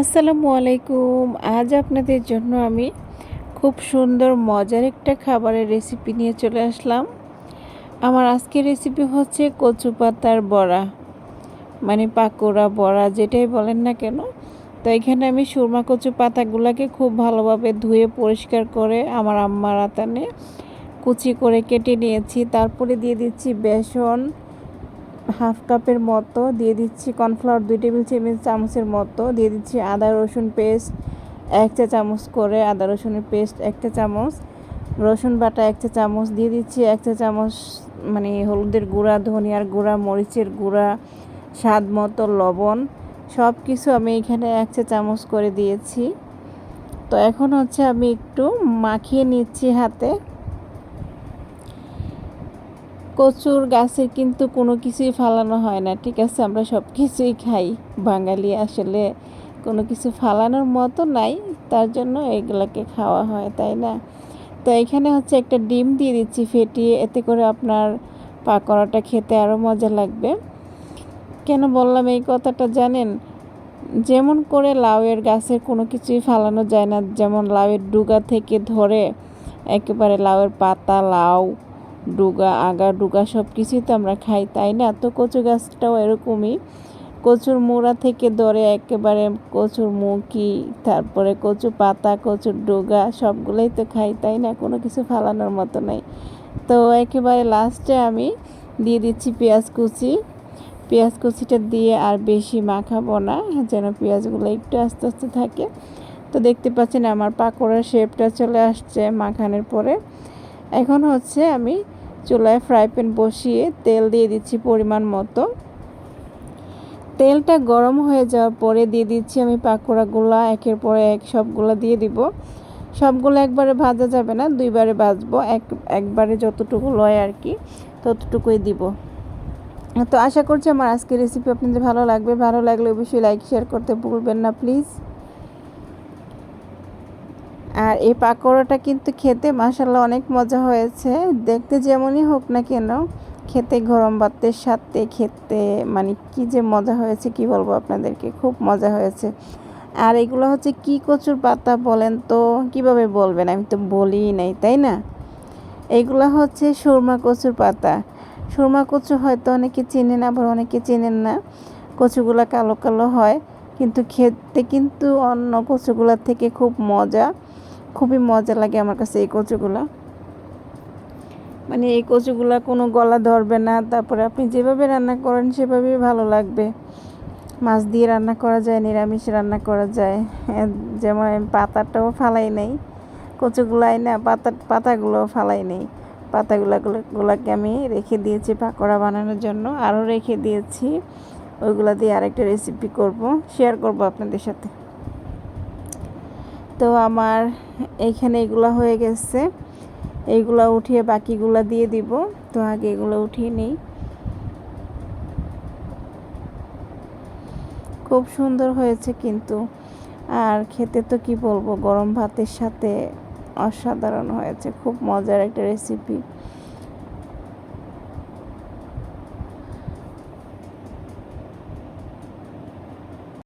আসসালামু আলাইকুম। আজ আপনাদের জন্য আমি খুব সুন্দর, মজার একটা খাবারের রেসিপি নিয়ে চলে আসলাম। আমার আজকের রেসিপি হচ্ছে কচু পাতার বড়া মানে পাকোড়া, বড়া যেটাই বলেন না কেন। তো এখানে আমি সুরমা কচু পাতাগুলোকে খুব ভালোভাবে ধুয়ে পরিষ্কার করে আমার আম্মার আতানে কুচি করে কেটে নিয়েছি। তারপরে দিয়ে দিচ্ছি বেসন হাফ কাপের মতো দিয়ে দিচ্ছি কর্নফ্লাওয়ার, দুই টেবিল চামচ, চামচের মতো দিয়ে দিচ্ছি আদা, রসুন পেস্ট, এক চা চামচ করে আদা, রসুনের পেস্ট একটা চামচ, রসুন বাটা, এক চা চামচ দিয়ে দিচ্ছি এক চা চামচ মানে হলুদের গুঁড়া, ধনিয়ার গুঁড়া, মরিচের গুঁড়া, স্বাদ মতো লবণ সব কিছু আমি এখানে এক চা চামচ করে দিয়েছি। তো এখন হচ্ছে আমি একটু মাখিয়ে নিচ্ছি হাতে। কচুর গাছের কিন্তু কোনো কিছুই ফালানো হয় না, ঠিক আছে? আমরা সব কিছুই খাই। বাঙালি আসলে কোনো কিছু ফালানোর মতো নাই, তার জন্য এগুলোকে খাওয়া হয়, তাই না? তো এখানে হচ্ছে একটা ডিম দিয়ে দিচ্ছি ফেটিয়ে, এতে করে আপনার পাকোড়াটা খেতে আরও মজা লাগবে। কেন বললাম এই কথাটা জানেন? যেমন করে লাউয়ের গাছের কোনো কিছুই ফালানো যায় না, যেমন লাউয়ের ডুগা থেকে ধরে একেবারে লাউয়ের পাতা, লাউ ডুগা আগা ডুগা সব কিছুই তো আমরা খাই, তাই না? তো কচু গাছটাও এরকমই। কচুর মোড়া থেকে ধরে একেবারে কচুর মুখি তারপরে কচু পাতা, কচুর ডোগা, সবগুলোই তো খাই, তাই না? কোনো কিছু ফালানোর মতো নাই। তো একেবারে লাস্টে আমি দিয়ে দিচ্ছি পেঁয়াজ কুচি। পেঁয়াজ কুচিটা দিয়ে আর বেশি মাখাবো না, যেন পেঁয়াজগুলো একটু আস্তে আস্তে থাকে। তো দেখতে পাচ্ছেন আমার পাকোড়ার শেপটা চলে আসছে মাখানোর পরে। এখন হচ্ছে আমি চুলায় ফ্রাই প্যান বসিয়ে তেল দিয়ে দিচ্ছি পরিমাণ মতো। তেলটা গরম হয়ে যাওয়ার পরে দিয়ে দিচ্ছি আমি পাকোড়াগুলো, একের পরে এক সবগুলো দিয়ে দিব। সবগুলো একবারে ভাজা যাবে না, দুইবারে ভাজবো, এক, একবারে যতটুকু লয় আর কি, ততটুকুই দিব। তো আশা করছি আমার আজকের রেসিপি আপনাদের ভালো লাগবে। ভালো লাগলে অবশ্যই লাইক শেয়ার করতে ভুলবেন না প্লিজ আর এই পাকোড়াটা কিন্তু খেতে মাসাল্লাহ অনেক মজা হয়েছে। দেখতে যেমনই হোক না কেন, খেতে গরম ভাতের সাথে খেতে মানে কি যে মজা হয়েছে কি বলব আপনাদেরকে, খুব মজা হয়েছে। আর এগুলো হচ্ছে কি কচুর পাতা বলেন তো? কীভাবে বলবেন? আমি তো বলি নাই, তাই না? এইগুলো হচ্ছে সুরমা কচুর পাতা। সুরমা কচু হয়তো অনেকে চেনেন আবার অনেকে চেনেন না। কচুগুলো কালো কালো হয়, কিন্তু খেতে কিন্তু অন্য কচুগুলোর থেকে খুব মজা। খুবই মজা লাগে আমার কাছে এই কচুগুলো। মানে এই কচুগুলো কোনো গলা ধরবে না, তারপরে আপনি যেভাবে রান্না করেন সেভাবেই ভালো লাগবে। মাছ দিয়ে রান্না করা যায়, নিরামিষ রান্না করা যায়। যেমন আমি পাতাটাও ফালাই নেই। কচুগুলাই না, পাতা পাতাগুলো ফালাই নেই। পাতাগুলো গুলাকে আমি রেখে দিয়েছি পাকোড়া বানানোর জন্য। আরও রেখে দিয়েছি। ওইগুলো দিয়ে আরেকটা রেসিপি করব শেয়ার করব আপনাদের সাথে। তো আমার এখানে এগুলো হয়ে গেছে। এইগুলো উঠিয়ে বাকিগুলো দিয়ে দিব। তো আগে এগুলো উঠিয়ে নেই। খুব সুন্দর হয়েছে কিন্তু। আর খেতে তো কি বলব, গরম ভাতের সাথে অসাধারণ হয়েছে। খুব মজার একটা রেসিপি